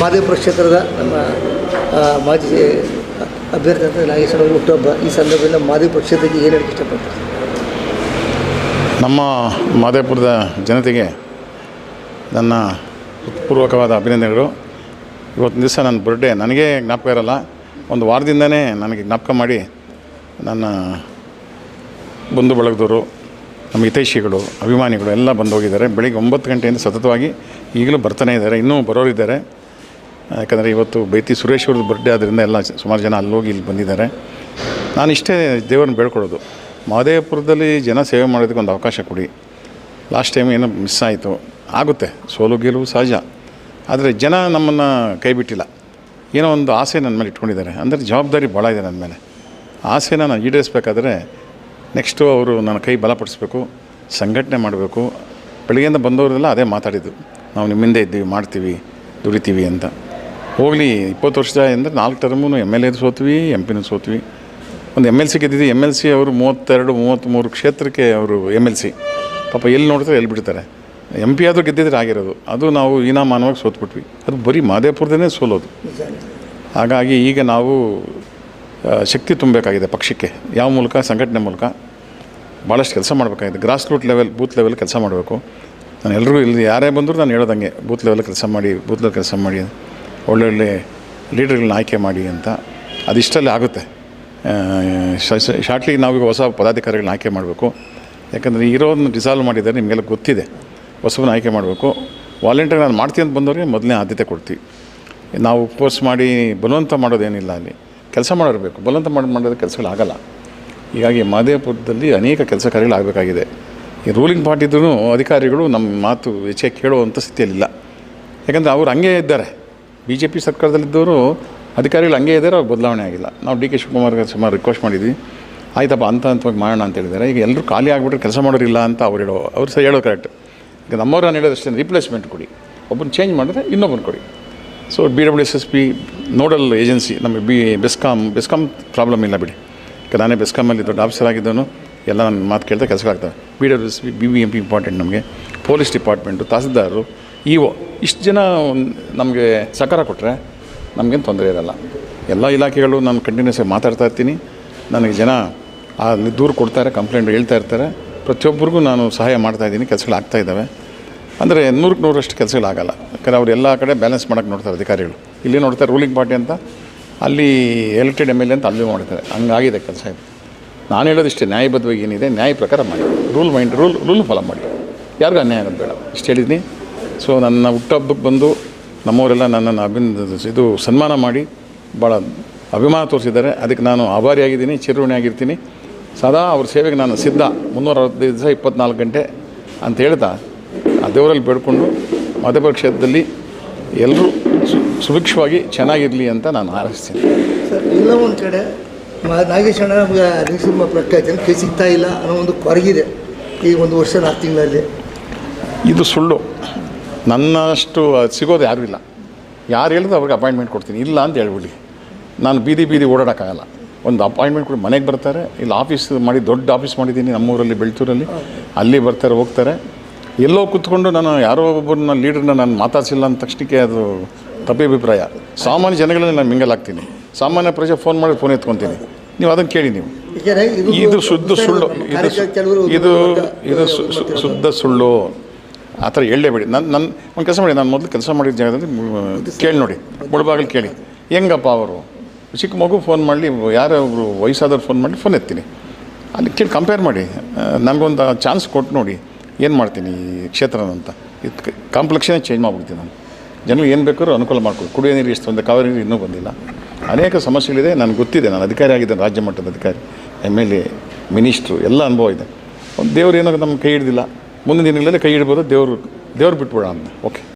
ಮಾದೇಪುರ ಕ್ಷೇತ್ರದ ನಮ್ಮ ಮಾಜಿ ಅಭ್ಯರ್ಥಿ ಅಂತ ನಾಗೇಶ್ವರ ಹುಟ್ಟುಹಬ್ಬ. ಈ ಸಂದರ್ಭದಲ್ಲಿ ಮಾದೇಪುರ ಕ್ಷೇತ್ರಕ್ಕೆ ಏನು ಹೇಳಕ್ಕೆ ಇಷ್ಟಪಡ್ತಾರೆ? ನಮ್ಮ ಮಾದೇಪುರದ ಜನತೆಗೆ ನನ್ನ ಹೃತ್ಪೂರ್ವಕವಾದ ಅಭಿನಂದನೆಗಳು. ಇವತ್ತಿನ ದಿವಸ ನನ್ನ ಬರ್ಡೇ ನನಗೆ ಜ್ಞಾಪಕ ಇರಲ್ಲ. ಒಂದು ವಾರದಿಂದನೇ ನನಗೆ ಜ್ಞಾಪಕ ಮಾಡಿ ನನ್ನ ಬಂಧು ಬಳಗದವರು, ನಮ್ಮ ಹಿತೈಷಿಗಳು, ಅಭಿಮಾನಿಗಳು ಎಲ್ಲ ಬಂದು ಹೋಗಿದ್ದಾರೆ. ಬೆಳಿಗ್ಗೆ ಒಂಬತ್ತು ಗಂಟೆಯಿಂದ ಸತತವಾಗಿ ಈಗಲೂ ಬರ್ತಾನೆ ಇದ್ದಾರೆ. ಇನ್ನೂ ಬರೋರಿದ್ದಾರೆ. ಯಾಕಂದರೆ ಇವತ್ತು ಬೈತಿ ಸುರೇಶ್ ಅವ್ರದ್ದು ಬರ್ಡೇ ಆದ್ದರಿಂದ ಎಲ್ಲ ಸುಮಾರು ಜನ ಅಲ್ಲಿ ಹೋಗಿ ಇಲ್ಲಿ ಬಂದಿದ್ದಾರೆ. ನಾನು ಇಷ್ಟೇ ದೇವರನ್ನ ಬೇಡ್ಕೊಳ್ಳೋದು. ಮಹದೇವಪುರದಲ್ಲಿ ಜನ ಸೇವೆ ಮಾಡೋದಕ್ಕೆ ಒಂದು ಅವಕಾಶ ಕೊಡಿ. ಲಾಸ್ಟ್ ಟೈಮ್ ಏನೋ ಮಿಸ್ ಆಯಿತು. ಆಗುತ್ತೆ. ಸೋಲು ಗೆಲುವು ಸಹಜ. ಆದರೆ ಜನ ನಮ್ಮನ್ನು ಕೈ ಬಿಟ್ಟಿಲ್ಲ. ಏನೋ ಒಂದು ಆಸೆ ನನ್ನ ಮೇಲೆ ಇಟ್ಕೊಂಡಿದ್ದಾರೆ. ಅಂದರೆ ಜವಾಬ್ದಾರಿ ಭಾಳ ಇದೆ ನನ್ನ ಮೇಲೆ. ಆಸೆನ ನಾನು ಈಡೇರಿಸ್ಬೇಕಾದ್ರೆ ನೆಕ್ಸ್ಟು ಅವರು ನನ್ನ ಕೈ ಬಲಪಡಿಸ್ಬೇಕು. ಸಂಘಟನೆ ಮಾಡಬೇಕು. ಬೆಳಗ್ಗೆಯಿಂದ ಬಂದವರೆಲ್ಲ ಅದೇ ಮಾತಾಡಿದ್ದು. ನಾವು ನಿಮ್ಮಿಂದೆ ಇದ್ದೀವಿ, ಮಾಡ್ತೀವಿ, ದುಡಿತೀವಿ ಅಂತ. ಹೋಗಲಿ, ಇಪ್ಪತ್ತು ವರ್ಷ ಅಂದರೆ ನಾಲ್ಕು ಟರ್ಮು ಎಂ ಎಲ್ ಎದು ಸೋತ್ವಿ ಎಂ ಪಿನೂ ಸೋತ್ವಿ. ಒಂದು ಎಂ ಎಲ್ ಸಿ ಗೆದ್ದಿದ್ದು ಎಂ ಎಲ್ ಸಿ ಅವರು ಮೂವತ್ತೆರಡು, ಮೂವತ್ತ್ಮೂರು ಕ್ಷೇತ್ರಕ್ಕೆ ಅವರು ಎಂ ಎಲ್ ಸಿ ಪಾಪ ಎಲ್ಲಿ ನೋಡ್ತಾರೆ ಎಲ್ಲಿ ಬಿಡ್ತಾರೆ. ಎಂ ಪಿ ಆದರೂ ಗೆದ್ದಿದ್ರೆ ಆಗಿರೋದು. ಅದು ನಾವು ಹೀನಾಮಾನವಾಗಿ ಸೋತ್ಬಿಟ್ವಿ. ಅದು ಬರೀ ಮಾದೇಪುರದೇ ಸೋಲೋದು. ಹಾಗಾಗಿ ಈಗ ನಾವು ಶಕ್ತಿ ತುಂಬಬೇಕಾಗಿದೆ ಪಕ್ಷಕ್ಕೆ. ಯಾವ ಮೂಲಕ? ಸಂಘಟನೆ ಮೂಲಕ. ಭಾಳಷ್ಟು ಕೆಲಸ ಮಾಡಬೇಕಾಗಿದೆ. Grass root level booth level ಕೆಲಸ ಮಾಡಬೇಕು. ನಾನು ಎಲ್ಲರೂ ಇಲ್ಲಿ ಯಾರೇ ಬಂದರೂ ನಾನು ಹೇಳೋದಂಗೆ ಬೂತ್ ಲೆವೆಲ್ ಕೆಲಸ ಮಾಡಿ ಬೂತ್ ಲೆವೆಲ್ ಕೆಲಸ ಮಾಡಿ ಒಳ್ಳೊಳ್ಳೆ ಲೀಡರ್ಗಳನ್ನ ಆಯ್ಕೆ ಮಾಡಿ ಅಂತ ಅದಿಷ್ಟಲ್ಲೇ ಆಗುತ್ತೆ. ಶಾರ್ಟ್ಲಿ ನಾವೀಗ ಹೊಸ ಪದಾಧಿಕಾರಿಗಳನ್ನ ಆಯ್ಕೆ ಮಾಡಬೇಕು. ಯಾಕಂದರೆ ಇರೋದನ್ನ ಡಿಸಾಲ್ವ್ ಮಾಡಿದ್ದಾರೆ ನಿಮಗೆಲ್ಲ ಗೊತ್ತಿದೆ. ಹೊಸಬನ್ನ ಆಯ್ಕೆ ಮಾಡಬೇಕು. ವಾಲಂಟಿಯರ್ ನಾನು ಮಾಡ್ತೀನಿ ಅಂತ ಬಂದವರಿಗೆ ಮೊದಲನೇ ಆದ್ಯತೆ ಕೊಡ್ತೀವಿ. ನಾವು ಪೋಸ್ಟ್ ಮಾಡಿ ಬಲವಂತ ಮಾಡೋದೇನಿಲ್ಲ ಅಲ್ಲಿ. ಕೆಲಸ ಮಾಡಿರಬೇಕು. ಬಲವಂತ ಮಾಡಿ ಮಾಡೋದು ಕೆಲಸಗಳಾಗಲ್ಲ ಹೀಗಾಗಿ ಮಾದೇಪುರದಲ್ಲಿ ಅನೇಕ ಕೆಲಸ ಕಾರ್ಯಗಳಾಗಬೇಕಾಗಿದೆ ಈ ರೂಲಿಂಗ್ ಪಾರ್ಟಿದ್ರೂ ಅಧಿಕಾರಿಗಳು ನಮ್ಮ ಮಾತು ಹೆಚ್ಚಿಗೆ ಕೇಳುವಂಥ ಸ್ಥಿತಿಯಲ್ಲಿಲ್ಲ. ಯಾಕಂದರೆ ಅವ್ರು ಹಂಗೆ ಇದ್ದಾರೆ. ಬಿ ಜೆ ಪಿ ಸರ್ಕಾರದಲ್ಲಿದ್ದವರು ಅಧಿಕಾರಿಗಳು ಹಂಗೆ ಇದ್ದಾರೆ, ಅವ್ರು ಬದಲಾವಣೆ ಆಗಿಲ್ಲ. ನಾವು ಡಿ ಕೆ ಶಿವಕುಮಾರ್ ಸುಮಾರು ರಿಕ್ವೆಸ್ಟ್ ಮಾಡಿದ್ವಿ. ಆಯ್ತಪ್ಪ, ಅಂತ ಹಂತವಾಗಿ ಮಾಡೋಣ ಅಂತ ಹೇಳಿದ್ದಾರೆ. ಈಗ ಎಲ್ಲರೂ ಖಾಲಿ ಆಗಿಬಿಟ್ರೆ ಕೆಲಸ ಮಾಡೋರಿಲ್ಲ ಅಂತ ಅವ್ರು ಹೇಳೋ, ಅವ್ರು ಸಹ ಹೇಳೋದು ಕರೆಕ್ಟ್ ಈಗ ನಮ್ಮವ್ರು ನಾನು ಹೇಳೋದಷ್ಟೇ ರಿಪ್ಲೇಸ್ಮೆಂಟ್ ಕೊಡಿ. ಒಬ್ಬನ ಚೇಂಜ್ ಮಾಡಿದ್ರೆ ಇನ್ನೊಬ್ಬನ ಕೊಡಿ. So B W S S P nodal agency ನಮಗೆ ಬಿ ಬೆಸ್ಕಾಮ್ ಬೆಸ್ಕಾಮ್ ಪ್ರಾಬ್ಲಮ್ ಇಲ್ಲ ಬಿಡಿ. ಈಗ ನಾನೇ ಬೆಸ್ಕಾಮಲ್ಲಿ ದೊಡ್ಡ ಆಫೀಸರ್ ಆಗಿದ್ದವನು, ಎಲ್ಲ ನನ್ನ ಮಾತು ಕೇಳ್ತಾ ಕೆಲಸಗಳಾಗ್ತವೆ B W S P B B M P important ನಮಗೆ. ಪೊಲೀಸ್ ಡಿಪಾರ್ಟ್ಮೆಂಟು ತಹಸೀಲ್ದಾರರು ಇ ಒ ಇಷ್ಟು ಜನ ನಮಗೆ ಸಹಕಾರ ಕೊಟ್ಟರೆ ನಮಗೇನು ತೊಂದರೆ ಇರಲ್ಲ. ಎಲ್ಲ ಇಲಾಖೆಗಳು ನಾನು ಕಂಟಿನ್ಯೂಸ್ ಆಗಿ ಮಾತಾಡ್ತಾ ಇರ್ತೀನಿ. ನನಗೆ ಜನ ಅಲ್ಲಿ ದೂರು ಕೊಡ್ತಾರೆ ಕಂಪ್ಲೇಂಟ್ ಹೇಳ್ತಾ ಇರ್ತಾರೆ. ಪ್ರತಿಯೊಬ್ಬರಿಗೂ ನಾನು ಸಹಾಯ ಮಾಡ್ತಾ ಇದ್ದೀನಿ, ಕೆಲಸಗಳು ಆಗ್ತಾ ಇದ್ದಾವೆ. ಅಂದರೆ ನೂರಕ್ಕೆ ನೂರಷ್ಟು ಕೆಲಸಗಳಾಗಲ್ಲ ಯಾಕಂದರೆ ಅವ್ರು ಎಲ್ಲ ಕಡೆ ಬ್ಯಾಲೆನ್ಸ್ ಮಾಡೋಕ್ಕೆ ನೋಡ್ತಾರೆ ಅಧಿಕಾರಿಗಳು. ಇಲ್ಲಿ ನೋಡ್ತಾರೆ ರೂಲಿಂಗ್ ಪಾರ್ಟಿ ಅಂತ, ಅಲ್ಲಿ ಎಲೆಕ್ಟೆಡ್ ಎಂ ಎಲ್ ಎ ಅಂತ ಅಲ್ಲಿ ಮಾಡ್ತಾರೆ ಹಂಗಾಗಿದೆ ಕೆಲಸ ಇದು. ನಾನು ಹೇಳೋದಿಷ್ಟೇ ನ್ಯಾಯಬದ್ಧವಾಗಿ ಏನಿದೆ, ನ್ಯಾಯ ಪ್ರಕಾರ ಮಾಡಿ. Rule mind rule rule follow ಮಾಡಿ. ಯಾರಿಗೂ ಅನ್ಯಾಯ ಆಗೋದು ಬೇಡ. ಇಷ್ಟು ಹೇಳಿದ್ದೀನಿ ಸೊ ನನ್ನ ಹುಟ್ಟಹಬ್ಬಕ್ಕೆ ಬಂದು ನಮ್ಮವರೆಲ್ಲ ನನ್ನನ್ನು ಅಭಿನಂದ ಇದು ಸನ್ಮಾನ ಮಾಡಿ ಭಾಳ ಅಭಿಮಾನ ತೋರಿಸಿದ್ದಾರೆ. ಅದಕ್ಕೆ ನಾನು ಆಭಾರಿಯಾಗಿದ್ದೀನಿ ಚಿರಋಣಿಯಾಗಿರ್ತೀನಿ ಸದಾ ಅವ್ರ ಸೇವೆಗೆ ನಾನು ಸಿದ್ಧ. ಮುನ್ನೂರ ಅರವತ್ತೈದು ದಿವಸ ಇಪ್ಪತ್ನಾಲ್ಕು ಗಂಟೆ ಅಂತ ಹೇಳ್ತಾ ಆ ದೇವರಲ್ಲಿ ಬೇಡಿಕೊಂಡು ಮಧ್ಯಪುರ ಕ್ಷೇತ್ರದಲ್ಲಿ ಎಲ್ಲರೂ ಸು- ಸುಭಿಕ್ಷವಾಗಿ ಚೆನ್ನಾಗಿರಲಿ ಅಂತ ನಾನು ಹಾರೈಸ್ತೀನಿ. ಸರ್ ಎಲ್ಲ ಒಂದು ಕಡೆ ನಾಗೇಶ್ ನಾಗೇಶಣ್ಣ ನಮ್ಗೆ ನರಸಿಂಹ ಪ್ರಖ್ಯಾತಿ ಕೈ ಸಿಗ್ತಾ ಇಲ್ಲ ಅನ್ನೋ ಒಂದು ಕೊರಗಿದೆ ಈ ಒಂದು ವರ್ಷ ನಾಲ್ಕು ತಿಂಗಳಲ್ಲಿ. ಇದು ಸುಳ್ಳು. ನನ್ನಷ್ಟು ಅದು ಸಿಗೋದು ಯಾರೂ ಇಲ್ಲ. ಯಾರು ಹೇಳಿದ್ರೆ ಅವ್ರಿಗೆ ಅಪಾಯಿಂಟ್ಮೆಂಟ್ ಕೊಡ್ತೀನಿ. ಇಲ್ಲ ಅಂತ ಹೇಳ್ಬಿಡಿ. ನಾನು ಬೀದಿ ಬೀದಿ ಓಡಾಡೋಕ್ಕಾಗಲ್ಲ. ಒಂದು ಅಪಾಯಿಂಟ್ಮೆಂಟ್ ಕೊಡಿ. ಮನೆಗೆ ಬರ್ತಾರೆ. ಇಲ್ಲಿ ಆಫೀಸ್ ಮಾಡಿ ದೊಡ್ಡ ಆಫೀಸ್ ಮಾಡಿದ್ದೀನಿ ನಮ್ಮೂರಲ್ಲಿ ಬೆಳ್ತೂರಲ್ಲಿ. ಅಲ್ಲಿ ಬರ್ತಾರೆ ಹೋಗ್ತಾರೆ. ಎಲ್ಲೋ ಕೂತ್ಕೊಂಡು ನಾನು ಯಾರೋ ಒಬ್ಬರನ್ನ ಲೀಡ್ರನ್ನ ನಾನು ಮಾತಾಡಿಸಿಲ್ಲ ಅಂದ ತಕ್ಷಣಕ್ಕೆ ಅದು ತಪ್ಪಿ ಅಭಿಪ್ರಾಯ. ಸಾಮಾನ್ಯ ಜನಗಳನ್ನ ನಾನು ಮಿಂಗಲ್ ಆಗ್ತೀನಿ. ಸಾಮಾನ್ಯ ಪ್ರಜೆ ಫೋನ್ ಮಾಡಿ ಫೋನ್ ಎತ್ಕೊತೀನಿ. ನೀವು ಅದನ್ನು ಕೇಳಿ ನೀವು. ಇದು ಶುದ್ಧ ಸುಳ್ಳು. ಇದು ಇದು ಶುದ್ಧ ಸುಳ್ಳು. ಆ ಥರ ಹೇಳಲೇಬೇಡಿ ನಾನು ನನ್ನ ಒಂದು ಕೆಲಸ ಮಾಡಿ, ನಾನು ಮೊದಲು ಕೆಲಸ ಮಾಡಿದ ಜಾಗದಲ್ಲಿ ಕೇಳಿ ನೋಡಿ ಮುಳುಬಾಗಿಲು ಕೇಳಿ. ಹೆಂಗಪ್ಪ ಅವರು? ಚಿಕ್ಕ ಮಗು ಫೋನ್ ಮಾಡಲಿ, ಯಾರೋ ಒಬ್ಬರು ವಯಸ್ಸಾದವ್ರು ಫೋನ್ ಮಾಡಿ ಫೋನ್ ಎತ್ತೀನಿ. ಅಲ್ಲಿ ಕೇಳಿ ಕಂಪೇರ್ ಮಾಡಿ. ನನಗೊಂದು ಚಾನ್ಸ್ ಕೊಟ್ಟು ನೋಡಿ, ಏನು ಮಾಡ್ತೀನಿ ಈ ಕ್ಷೇತ್ರನಂತ ಇದು ಕಾಂಪ್ಲೆಕ್ಷನೇ ಚೇಂಜ್ ಮಾಡ್ಬಿಡ್ತೀನಿ ನಾನು. ಜನರು ಏನು ಬೇಕಾದ್ರೂ ಅನುಕೂಲ ಮಾಡ್ಕೊಡಿ ಕುಡಿಯೋ ನೀರು ಎಷ್ಟು ಬಂದ ಕಾವೇರಿ ನೀರು ಇನ್ನೂ ಬಂದಿಲ್ಲ. ಅನೇಕ ಸಮಸ್ಯೆಗಳಿದೆ, ನನಗೆ ಗೊತ್ತಿದೆ, ನಾನು ಅಧಿಕಾರಿ ಆಗಿದ್ದೇನೆ, ರಾಜ್ಯ ಮಟ್ಟದ ಅಧಿಕಾರಿ ಎಂ ಎಲ್ ಎ ಮಿನಿಸ್ಟ್ರು ಎಲ್ಲ ಅನುಭವ ಇದೆ. ಒಂದು ದೇವ್ರು ಏನೋ ನಮ್ಮ ಕೈ ಹಿಡ್ದಿಲ್ಲ. ಮುಂದಿನ ದಿನಗಳಲ್ಲಿ ಕೈ ಹಿಡ್ಬೋದು ದೇವರು ದೇವ್ರು ಬಿಟ್ಬಿಡೋಣ ಓಕೆ